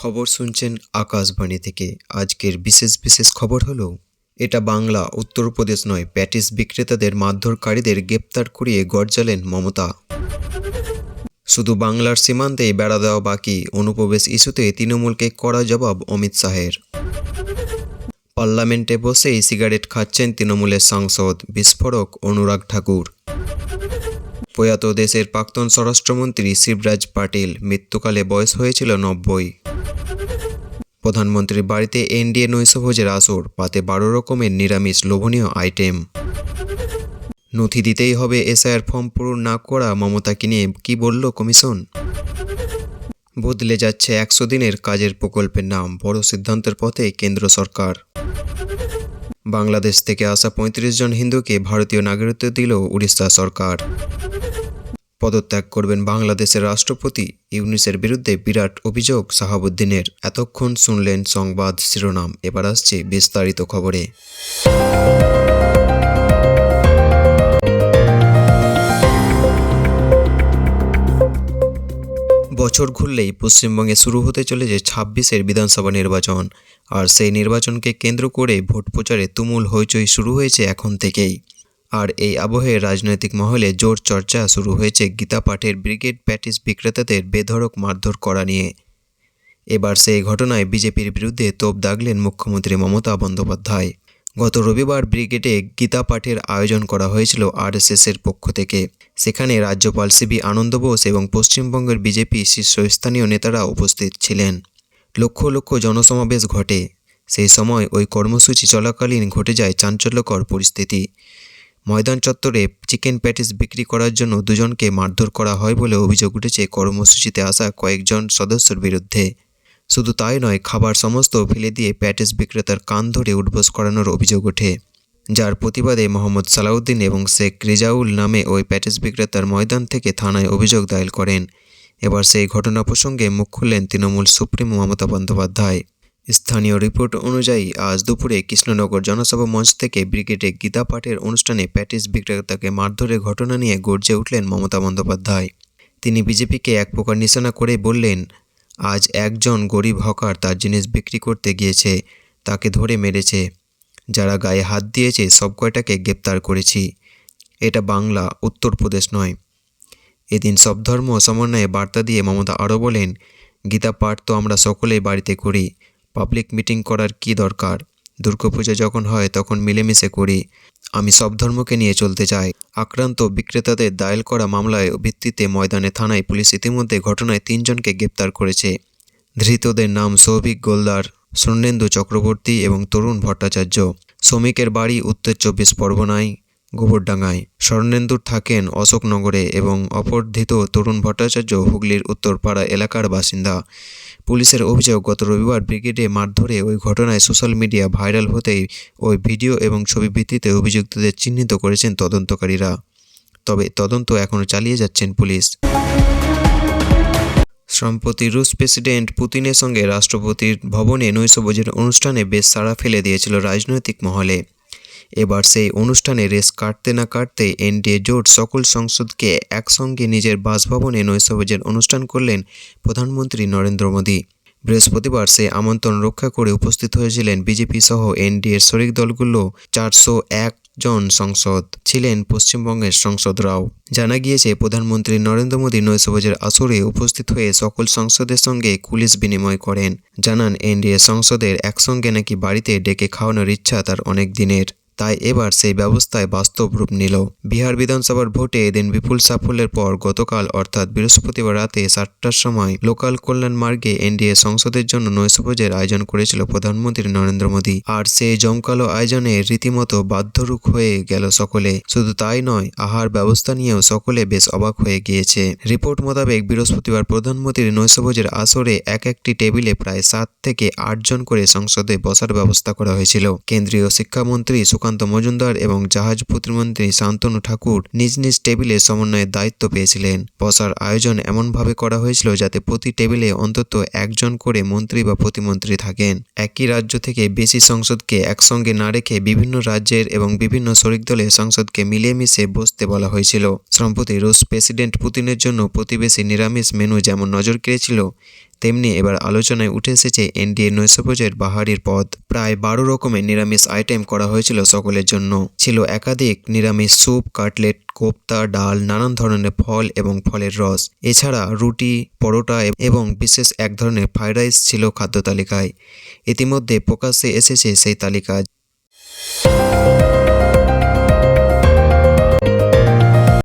খবর শুনছেন আকাশবাণী থেকে। আজকের বিশেষ বিশেষ খবর হলো, এটা বাংলা, উত্তরপ্রদেশ নয়, প্যাটিস বিক্রেতাদের মারধরকারীদের গ্রেপ্তার করিয়ে গর্জালেন মমতা। শুধু বাংলার সীমান্তেই বেড়া দেওয়া বাকি, অনুপ্রবেশ ইস্যুতে তৃণমূলকে কড়া জবাব অমিত শাহের। পার্লামেন্টে বসেই সিগারেট খাচ্ছেন তৃণমূলের সাংসদ বিস্ফোরক অনুরাগ ঠাকুর। প্রয়াত দেশের প্রাক্তন স্বরাষ্ট্রমন্ত্রী শিবরাজ পাটিল, মৃত্যুকালে বয়স হয়েছিল নব্বই। প্রধানমন্ত্রীর বাড়িতে এনডিএ নৈশভোজের আসর, পাতে বারো রকমের নিরামিষ লোভনীয় আইটেম। নথি দিতেই হবে এসআইআর ফর্ম পূরণ না করা মমতাকে নিয়ে কি বলল কমিশন? বদলে যাচ্ছে একশো দিনের কাজের প্রকল্পের নাম, বড় সিদ্ধান্তের পথে কেন্দ্র সরকার। বাংলাদেশ থেকে আসা পঁয়ত্রিশ জন হিন্দুকে ভারতীয় নাগরিকত্ব দিল উড়িষ্যা সরকার। পদত্যাগ করবেন বাংলাদেশের রাষ্ট্রপতি ইউনিসের বিরুদ্ধে বিরাট অভিযোগ সাহাবুদ্দিনের। এতক্ষণ শুনলেন সংবাদ শিরোনাম, এবার আসছে বিস্তারিত খবরে। বছর ঘুরলেই পশ্চিমবঙ্গে শুরু হতে চলেছে ছাব্বিশের বিধানসভা নির্বাচন, আর সেই নির্বাচনকে কেন্দ্র করে ভোট প্রচারে তুমুল হইচই শুরু হয়েছে এখন থেকেই। আর এই আবহে রাজনৈতিক মহলে জোর চর্চা শুরু হয়েছে গীতা পাঠের ব্রিগেড প্যাটিস বিক্রেতাদের বেধড়ক মারধর করা নিয়ে। এবার সেই ঘটনায় বিজেপির বিরুদ্ধে তোপ দাগলেন মুখ্যমন্ত্রী মমতা বন্দ্যোপাধ্যায়। গত রবিবার ব্রিগেডে গীতা পাঠের আয়োজন করা হয়েছিল আরএসএসের পক্ষ থেকে। সেখানে রাজ্যপাল সিবি আনন্দ বোস এবং পশ্চিমবঙ্গের বিজেপি শীর্ষস্থানীয় নেতারা উপস্থিত ছিলেন। লক্ষ লক্ষ জনসমাবেশ ঘটে। সেই সময় ওই কর্মসূচি চলাকালীন ঘটে যায় চাঞ্চল্যকর পরিস্থিতি। ময়দান চত্বরে চিকেন প্যাটিস বিক্রি করার জন্য দুজনকে মারধর করা হয় বলে অভিযোগ উঠেছে কর্মসূচিতে আসা কয়েকজন সদস্যের বিরুদ্ধে। শুধু তাই নয়, খাবার সমস্ত ফেলে দিয়ে প্যাটিস বিক্রেতার কান ধরে উঠবোস করানোর অভিযোগ ওঠে। যার প্রতিবাদে মোহাম্মদ সালাউদ্দিন এবং শেখ রেজাউল নামে ওই প্যাটিস বিক্রেতার ময়দান থেকে থানায় অভিযোগ দায়ের করেন। এবার সেই ঘটনা প্রসঙ্গে মুখ খুললেন তৃণমূল সুপ্রিমো মমতা বন্দ্যোপাধ্যায়। স্থানীয় রিপোর্ট অনুযায়ী, আজ দুপুরে কৃষ্ণনগর জনসভা মঞ্চ থেকে ব্রিগেডে গীতা পাঠের অনুষ্ঠানে প্যাটিস বিক্রেতাকে মারধরের ঘটনা নিয়ে গর্জে উঠলেন মমতা বন্দ্যোপাধ্যায়। তিনি বিজেপিকে এক প্রকার নিশানা করে বললেন, আজ একজন গরিব হকার তার জিনিস বিক্রি করতে গিয়েছে, তাকে ধরে মেরেছে। যারা গায়ে হাত দিয়েছে, সব কয়টাকে গ্রেপ্তার করেছি। এটা বাংলা, উত্তরপ্রদেশ নয়। এদিন সব ধর্ম সমন্বয়ে বার্তা দিয়ে মমতা আরও বলেন, গীতা পাঠ তো আমরা সকলেই বাড়িতে করি। পাবলিক মিটিং করার কি দরকার? দুর্গাপূজা যখন হয়, তখন মিলেমিশে করি। আমি সব ধর্মকে নিয়ে চলতে চাই। আক্রান্ত বিক্রেতাদের দায়ের করা মামলায় ভিত্তিতে ময়দানে থানায় পুলিশ ইতিমধ্যে ঘটনায় তিনজনকে গ্রেপ্তার করেছে। ধৃতদের নাম সৌভিক গোলদার স্বর্ণেন্দু চক্রবর্তী এবং তরুণ ভট্টাচার্য। শ্রমিকের বাড়ি উত্তর চব্বিশ পরগনায়, গোবরডাঙ্গায়। স্বর্ণেন্দুর থাকেন অশোকনগরে এবং অপর ধৃত তরুণ ভট্টাচার্য হুগলির উত্তরপাড়া এলাকার বাসিন্দা। পুলিশের অভিযোগ, গত রবিবার ব্রিগেডে মারধরে ওই ঘটনায় সোশ্যাল মিডিয়া ভাইরাল হতেই ওই ভিডিও এবং ছবি ভিত্তিতে অভিযুক্তদের চিহ্নিত করেছেন তদন্তকারীরা। তবে তদন্ত এখনও চালিয়ে যাচ্ছেন পুলিশ। সম্প্রতি রুশ প্রেসিডেন্ট পুতিনের সঙ্গে রাষ্ট্রপতির ভবনে নৈশভোজের অনুষ্ঠানে বেশ সাড়া ফেলে দিয়েছিল রাজনৈতিক মহলে। এবার সেই অনুষ্ঠানে রেস কাটতে না কাটতে এনডিএ জোট সকল সংসদকে একসঙ্গে নিজের বাসভবনে নৈশভোজের অনুষ্ঠান করলেন প্রধানমন্ত্রী নরেন্দ্র মোদী। বৃহস্পতিবার সে আমন্ত্রণ রক্ষা করে উপস্থিত হয়েছিলেন বিজেপি সহ এনডিএর শরিক দলগুলো, চারশো এক জন সংসদ ছিলেন পশ্চিমবঙ্গের সংসদরাও। জানা গিয়েছে, প্রধানমন্ত্রী নরেন্দ্র মোদী নৈশভোজের আসরে উপস্থিত হয়ে সকল সংসদের সঙ্গে কুলিশ বিনিময় করেন। জানান, এনডিএ সংসদের একসঙ্গে নাকি বাড়িতে ডেকে খাওয়ানোর ইচ্ছা তার অনেক দিনের। তাই এবার সেই ব্যবস্থায় বাস্তব রূপ নিল। বিহার বিধানসভার ভোটে এদিন বিপুল সাফল্যের পর গতকাল, অর্থাৎ বৃহস্পতিবার রাতে সাতটার সময়, লোকাল কল্যাণ মার্গে এনডিএ সংসদের জন্য নৈশভোজের আয়োজন করেছিল প্রধানমন্ত্রী নরেন্দ্র মোদী। আর সেই জমকালো আয়োজনে রীতিমতো বাধ্যরূপ হয়ে গেল সকলে। শুধু তাই নয়, আহার ব্যবস্থা নিয়েও সকলে বেশ অবাক হয়ে গিয়েছে। রিপোর্ট মোতাবেক বৃহস্পতিবার প্রধানমন্ত্রীর নৈশভোজের আসরে এক একটি টেবিলে প্রায় সাত থেকে আটজন করে সংসদে বসার ব্যবস্থা করা হয়েছিল। কেন্দ্রীয় শিক্ষামন্ত্রী সুকান্ত সুকান্ত মজুমদার এবং জাহাজ প্রতিমন্ত্রী শান্তনু ঠাকুর নিজ নিজ টেবিলে সমন্বয়ের দায়িত্ব পেয়েছিলেন। বসার আয়োজন এমনভাবে করা হয়েছিল যাতে প্রতি টেবিলে অন্তত একজন করে মন্ত্রী বা প্রতিমন্ত্রী থাকেন। একই রাজ্য থেকে বেশি সংসদকে একসঙ্গে না রেখে বিভিন্ন রাজ্যের এবং বিভিন্ন শরিক দলের সংসদকে মিলেমিশে বসতে বলা হয়েছিল। সম্প্রতি রুশ প্রেসিডেন্ট পুতিনের জন্য প্রতিবেশী নিরামিষ মেনু যেমন নজর কেড়েছিল, তেমনি এবার আলোচনায় উঠে এসেছে এনডিএ নৈশভোজের বাহারির পদ। প্রায় বারো রকমের নিরামিষ আইটেম করা হয়েছিল সকলের জন্য ছিল একাধিক নিরামিষ স্যুপ, কাটলেট, কোপ্তা, ডাল, নানান ধরনের ফল এবং ফলের রস। এছাড়া রুটি, পরোটা এবং বিশেষ এক ধরনের ফ্রাইড রাইস ছিল খাদ্য তালিকায়। ইতিমধ্যে প্রকাশ্যে এসেছে সেই তালিকা।